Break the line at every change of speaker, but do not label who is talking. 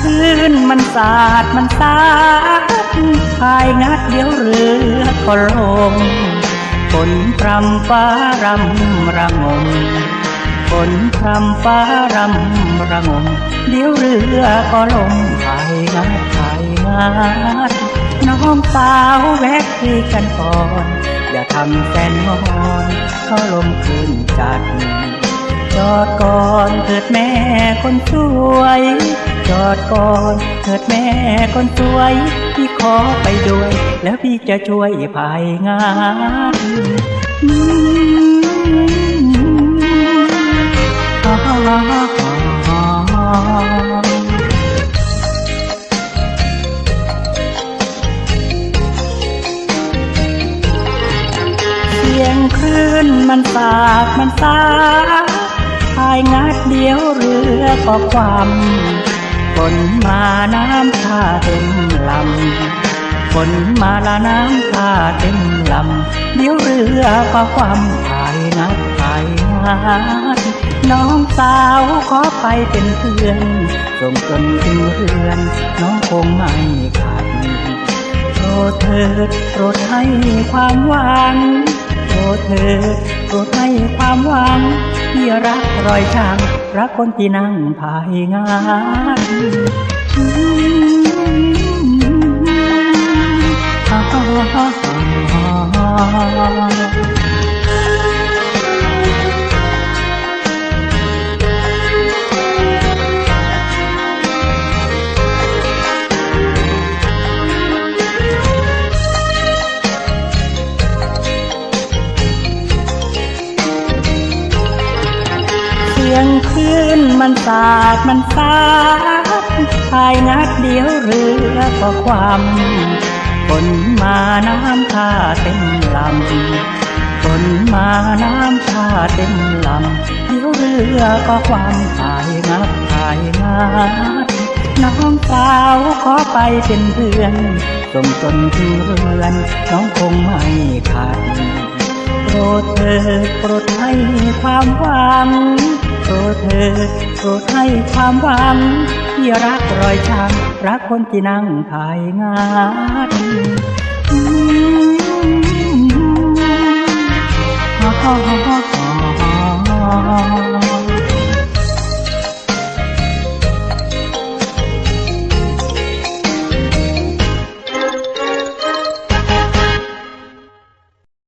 พื้นมันสาดมันสาดพายงัดเดี๋ยวเรือก็ลงฝนพรำฟ้ารำระงมฝนพรำฟ้ารำระงม เดี๋ยวเรือก็ลงพายงัดพายงัดน้องสาวแวะคุยกันก่อน อย่าทำแฟนงอนเขาลมคืนจัดจอดก่อนเถิดแม่คนสวย จอดก่อนเถิดแม่คนสวย พี่ขอไปด้วย แล้วพี่จะช่วยพายงานอืมอาอ่าอ่าเสียงคลื่นมันสาดมันสาพายงัดเดียวเรือก็ความ ฝนมาน้ำท่าเต็มลำฝนมาละน้ำท่าเต็มลำเดี๋ยวเรือก็ความพายงัดพายงัดน้องสาวขอไปเป็นเพื่อนส่งจนถึงเรือน น้องคงไม่ขัดโปรดเถิดโปรดให้ความหวัง โปรดเธอโปรดให้ความหวังที่รักรอยช้างรักคนที่นั่งภายงาน งคลื่นมันสาดมันสาดพายงัดเดียวเรือก็ความฝนมาน้ำท่าเต็มลำฝนมาน้ำท่าเต็มลำเดี๋ยวเรือก็ความพายงัดพายงัดน้องสาวขอไปเป็นเพื่อนส่งจนถึงเรือนน้องคงไม่ขาดโปรดเถิดโปรดให้ความหวัง ดเธอโปรดให้ความหวังที่รักรอยช้างรักคนที่นั่งภายงาน